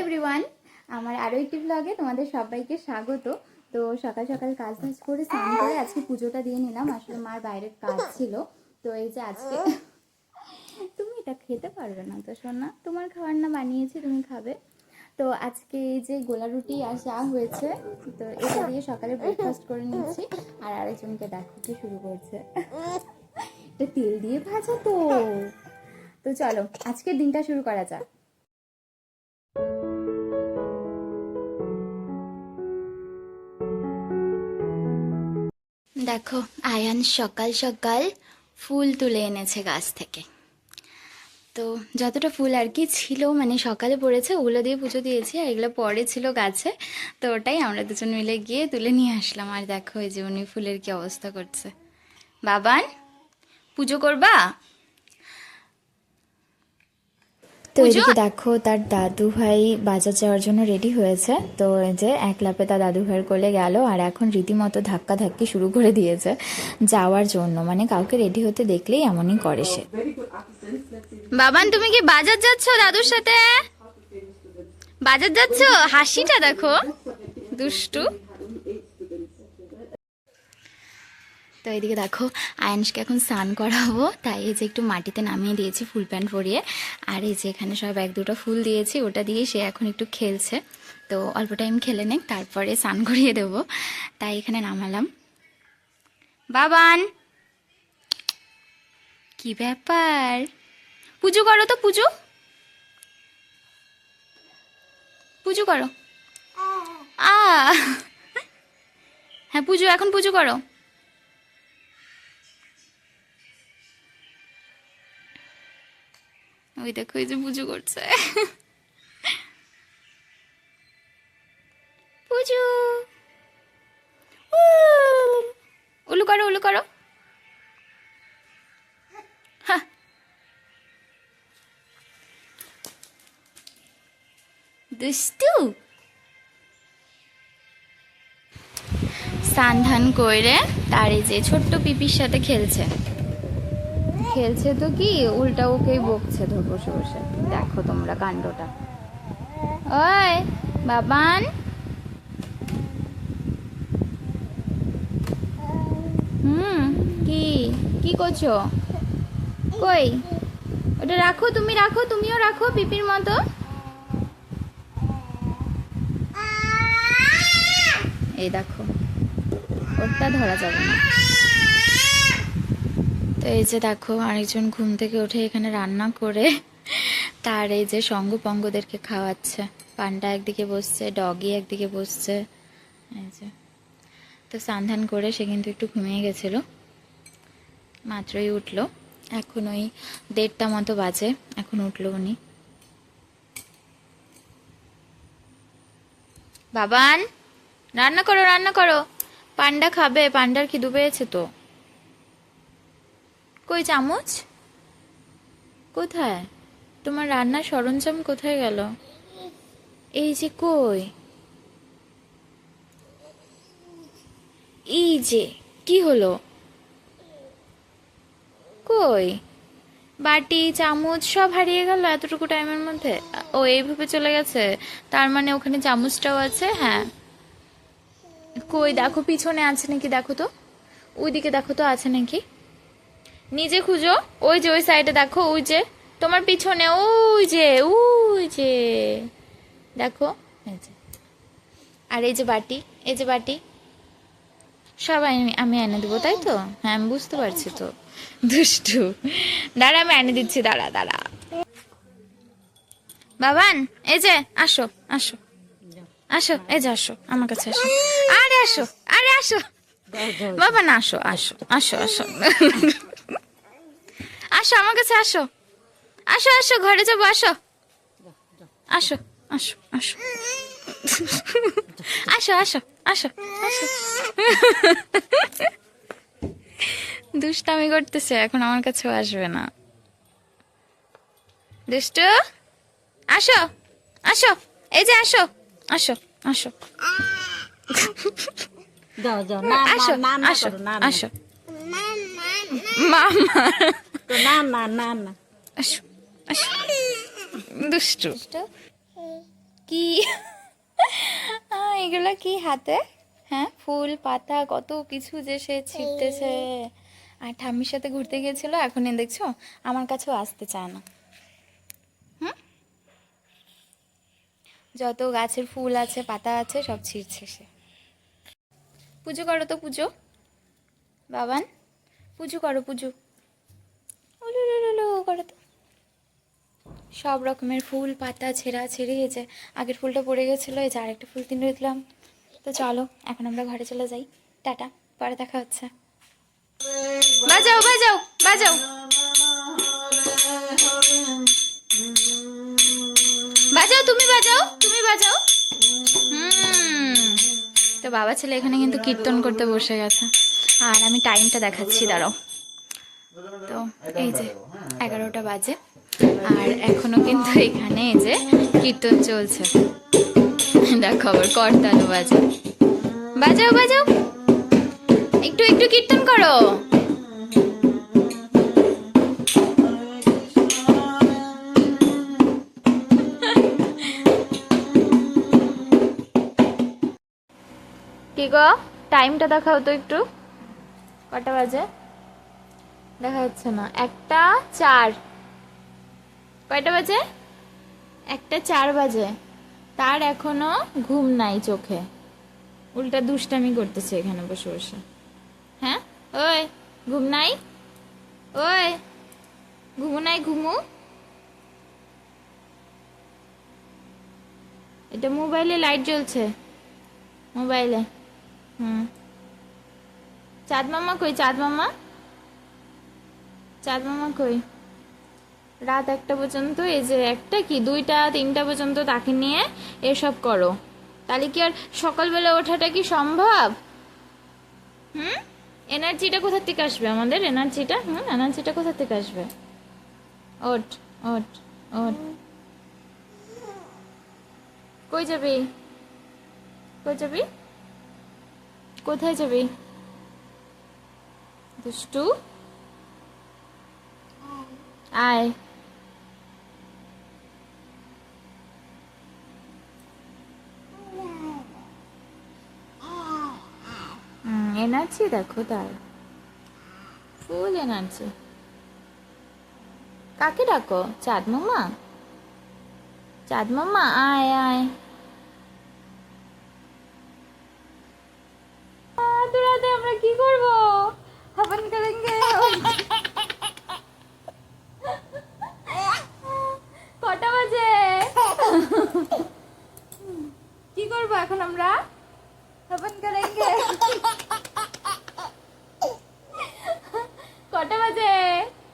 Everyone আমার আরও একটি ব্লগে তোমাদের সবাইকে স্বাগত। তো সকাল সকাল কাজ টাজ করে স্নান করে আজকে পুজোটা দিয়ে নিলাম। আসলে মার বাইরের কাজ ছিল। তো এই যে আজকে তুমি এটা খেতে পারবে না তো শোনা তোমার খাবার না বানিয়েছি, তুমি খাবে। তো আজকে এই যে গোলা রুটি আর চা হয়েছে, তো এটা দিয়ে সকালে ব্রেকফাস্ট করে নিয়েছি। আর আরেকজনকে দেখো কি শুরু করছে। এটা তেল দিয়ে ভাজা তো। তো চলো, আজকের দিনটা শুরু করা যাক। দেখো, আয়ান সকাল সকাল ফুল তুলে এনেছে গাছ থেকে। তো যতটা ফুল আর কি ছিল মানে সকালে পড়েছে, ওগুলো দিয়ে পুজো দিয়েছি, আর এগুলো পরে ছিল গাছে। তো ওটাই আমরা দুজন মিলে গিয়ে তুলে নিয়ে আসলাম। আর দেখো, এই যে উনি ফুলের কি অবস্থা করছে। বাবান, পুজো করবা? তো এদিকে দেখো তার দাদু ভাই বাজার যাওয়ার জন্য রেডি হয়েছে। তো যে এক লাপে তার দাদু ভাইয়ের কোলে গেল আর এখন রীতিমতো ধাক্কা ধাক্কি শুরু করে দিয়েছে যাওয়ার জন্য। মানে কাউকে রেডি হতে দেখলেই এমনই করে সে। বাবান তুমি কি বাজার যাচ্ছ দাদুর সাথে? বাজার যাচ্ছ? হাসিটা দেখো। দুষ্টু। তো এইদিকে দেখো আয়ানসকে এখন স্নান করাবো। তাই এই যে একটু মাটিতে নামিয়ে দিয়েছি ফুল প্যান্ট পরিয়ে। আর এই যে এখানে সব এক দুটো ফুল দিয়েছি, ওটা দিয়ে সে এখন একটু খেলছে। তো অল্প টাইম খেলে নেক, তারপরে স্নান করিয়ে দেবো। তাই এখানে নামালাম। বাবান! কি ব্যাপার? পুজো করো তো, পুজো। পুজো করো। আ হ্যাঁ পুজো, এখন পুজো করো। ওই দেখো, এই যে পুজো করছে। পুজো। উলু করো উলু করো। দুষ্টু। করে তার এই যে ছোট্ট পিপির সাথে খেলছে। খেলছে তো কি? উল্টা ওকেই বকছে ধর বসে বসে। দেখো তোমরা কাণ্ডটা। ওই, বাবান। হুম, কি? কি করছ? কই? ওটা রাখো, তুমি রাখো, তুমিও রাখো পিপির মতো। এই দেখো ওটা ধরা যাবে না। তো এই যে দেখো, আরেকজন ঘুম থেকে উঠে এখানে রান্না করে তার এই যে সঙ্গ পঙ্গদেরকে খাওয়াচ্ছে। পান্ডা একদিকে বসছে, ডগি একদিকে বসছে। এই যে। তো সান্ধান করে সে কিন্তু একটু ঘুমিয়ে গেছিল। মাত্রই উঠল। এখন ওই দেড়টা মতো বাজে, এখন উঠল উনি। বাবান, রান্না করো রান্না করো। পান্ডা খাবে পান্ডার খিদু পেয়েছে তো। কই চামচ? কোথায়? তোমার রান্নার সরঞ্জাম কোথায় গেল? এই যে কই? এই যে, কি হলো? কই? বাটি, চামচ, সব হারিয়ে গেল এতটুকু টাইমের মধ্যে? ও, এইভাবে চলে গেছে? তার মানে ওখানে চামচটাও আছে? হ্যাঁ। কই, দেখো পিছনে আছে নাকি? দেখো তো। ওইদিকে দেখো তো আছে নাকি? নিজে খুঁজো। ওই যে, ওই সাইডে দেখো, ওই যে। তোমার পিছনে ওই যে ওই যে। দেখো আর এই যে বাটি, এই যে বাটি। সবাই আমি এনে দেবো, তাই তো? হ্যাঁ আমি বুঝতে পারছি তো। দুষ্টু। দাঁড়া, আমি এনে দিচ্ছি, দাঁড়া দাঁড়া। বাবান, এই যে, আসো আসো। আসো, এই যে আসো, আমার কাছে আসো। আরে আসো আরে আসো। বাবা না আসো আসো আসো আসো। আসো আমার কাছে আসো। আসো আসো ঘরে যাব আসো। আসো আসো আসো। আসো আসো আসো আসো। দুষ্টামি করতেছে এখন আমার কাছেও আসবে না। দুষ্টু আসো আসো এই যে আসো আসো আসো। আসো আসো আসো। মামা না না না না। আসো আসো। দুষ্টু। কি? এগুলো কি হাতে? হ্যাঁ ফুল পাতা কত কিছু যে সে ছিটতেছে। আর ঠাম্মির সাথে ঘুরতে গিয়েছিল এখন এ দেখছ? আমার কাছেও আসতে চায় না। হুম? যত গাছের ফুল আছে পাতা আছে সব ছিঁড়ছে সে। পুজো করো তো পুজো। বাবান পুজো করো পুজো। সব রকমের ফুল পাতা ছেঁড়া ছেড়ে গেছে আগের ফুলটা পড়ে গেছিল এই যে আরেকটা ফুল কিনে দিলাম তো চলো এখন আমরা ঘরে চলে যাই টাটা পরে দেখা হচ্ছে বাজাও বাজাও বাজাও বাজাও তুমি বাজাও তুমি বাজাও তো বাবা ছেলে এখানে কিন্তু কীর্তন করতে বসে গেছে আর আমি টাইমটা দেখাচ্ছি দাঁড়াও তো এই যে এগারোটা। বাজে। আর এখনও কিন্তু এখানে এই যে কীর্তন চলছে। দেখো আবার করতালো বাজে বাজাও বাজাও। একটু একটু কীর্তন করো। কি গো? টাইমটা দেখাও তো একটু। কটা বাজে? দেখা যাচ্ছে না। একটা চার। কয়টা বাজে? একটা চার বাজে। তার এখনও ঘুম নাই চোখে। উল্টা দুষ্টামি করতেছে এখানে বসে বসে। হ্যাঁ? ওই, ঘুম নাই? ওই, ঘুমু নাই, ঘুমু? এটা মোবাইলে লাইট জ্বলছে। মোবাইলে। হুম। চাঁদ মামা কই? চাঁদ মামা? চাঁদ মামা কই? রাত একটা পর্যন্ত, এই যে একটা কি, দুইটা, তিনটা পর্যন্ত তাকে নিয়ে এসব করো। তাহলে কি আর সকালবেলা ওঠাটা কি সম্ভব? হুম? এনার্জিটা কোথা থেকে আসবে আমাদের? এনার্জিটা? হুম, এনার্জিটা কোথা থেকে আসবে? ওঠ ওঠ ওঠ। কই যাবি? কই যাবি? কোথায় যাবি? দুষ্টু? আয় এনার্জি দেখো তার ফুল এনার্জি কাকে ডাকো চাঁদ মামা চাঁদ মামা আয় আয় আমরা কি করব হাপান করেঙ্গে